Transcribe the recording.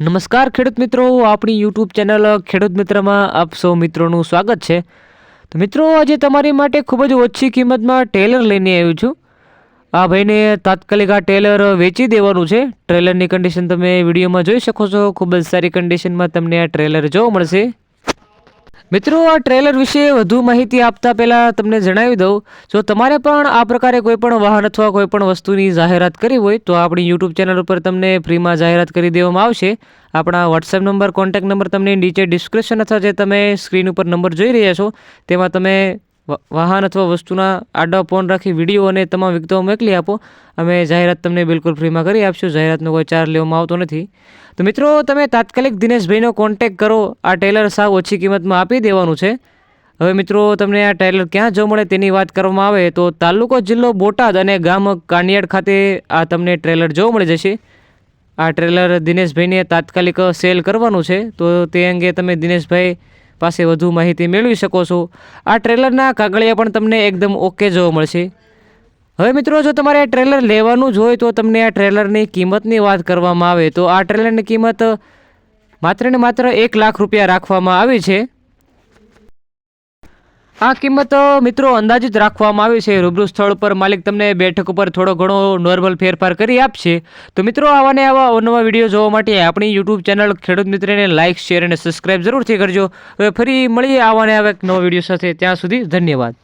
નમસ્કાર ખેડૂત મિત્રો, આપણી યુટ્યુબ ચેનલ ખેડૂત મિત્રમાં આપ સૌ મિત્રોનું સ્વાગત છે. તો મિત્રો, આજે તમારી માટે ખૂબ જ ઓછી કિંમતમાં ટેલર લઈને આવ્યું છું. આ ભાઈને તાત્કાલિક આ ટેલર વેચી દેવાનું છે. ટ્રેલરની કન્ડિશન તમે વિડીયોમાં જોઈ શકો છો. ખૂબ જ સારી કન્ડિશનમાં તમને આ ટ્રેલર જોવા મળશે. મિત્રો, આ ટ્રેલર વિશે વધુ માહિતી આપતા પહેલાં તમને જણાવી દઉં. જો તમારે પણ આ પ્રકારે કોઈ પણ વાહન અથવા કોઈ પણ વસ્તુની જાહેરાત કરી હોય, તો આપણી યુટ્યુબ ચેનલ ઉપર તમને ફ્રીમાં જાહેરાત કરી દેવામાં આવશે. આપણા વોટ્સએપ નંબર કોન્ટેક્ટ નંબર તમને નીચે ડિસ્ક્રિપ્શન અથવા જે તમે સ્ક્રીન ઉપર નંબર જોઈ રહ્યા છો, તેમાં તમે વાહન અથવા વસ્તુના આડા ફોન રાખી વીડિયો અને તમામ વિગતો મોકલી આપો. અમે જાહેરાત તમને બિલકુલ ફ્રીમાં કરી આપશું. જાહેરાતનો કોઈ ચાર્જ લેવામાં આવતો નથી. તો મિત્રો, તમે તાત્કાલિક દિનેશભાઈનો કોન્ટેક કરો. આ ટેલર સાવ ઓછી કિંમતમાં આપી દેવાનું છે. હવે મિત્રો, તમને આ ટેલર ક્યાં જોવા મળે તેની વાત કરવામાં આવે તો તાલુકો જિલ્લો બોટાદ અને ગામ કાનિયાડ ખાતે આ તમને ટ્રેલર જોવા મળી જશે. આ ટ્રેલર દિનેશભાઈને તાત્કાલિક સેલ કરવાનું છે. તો તે અંગે તમે દિનેશભાઈ પાસે વધુ માહિતી મેળવી શકો છો. આ ટ્રેલરના કાગળિયા પણ તમને એકદમ ઓકે જોવા મળશે. હવે મિત્રો, જો તમારે આ ટ્રેલર લેવાનું જ હોય તો તમને આ ટ્રેલરની કિંમતની વાત કરવામાં આવે તો આ ટ્રેલરની કિંમત માત્ર ને માત્ર એક લાખ રૂપિયા રાખવામાં આવી છે. આ કિંમત મિત્રો અંદાજિત રાખવામાં આવી છે. રૂબરૂ સ્થળ પર માલિક તમને બેઠક ઉપર થોડો ઘણો નોર્મલ ફેરફાર કરી આપશે. તો મિત્રો, આવા ને આવા અવનવા વીડિયો જોવા માટે આપણી યુટ્યુબ ચેનલ ખેડૂત મિત્રને લાઇક શેર અને સબસ્ક્રાઈબ જરૂરથી કરજો. હવે ફરી મળીએ આવા ને આવા એક નવા વીડિયો સાથે. ત્યાં સુધી ધન્યવાદ.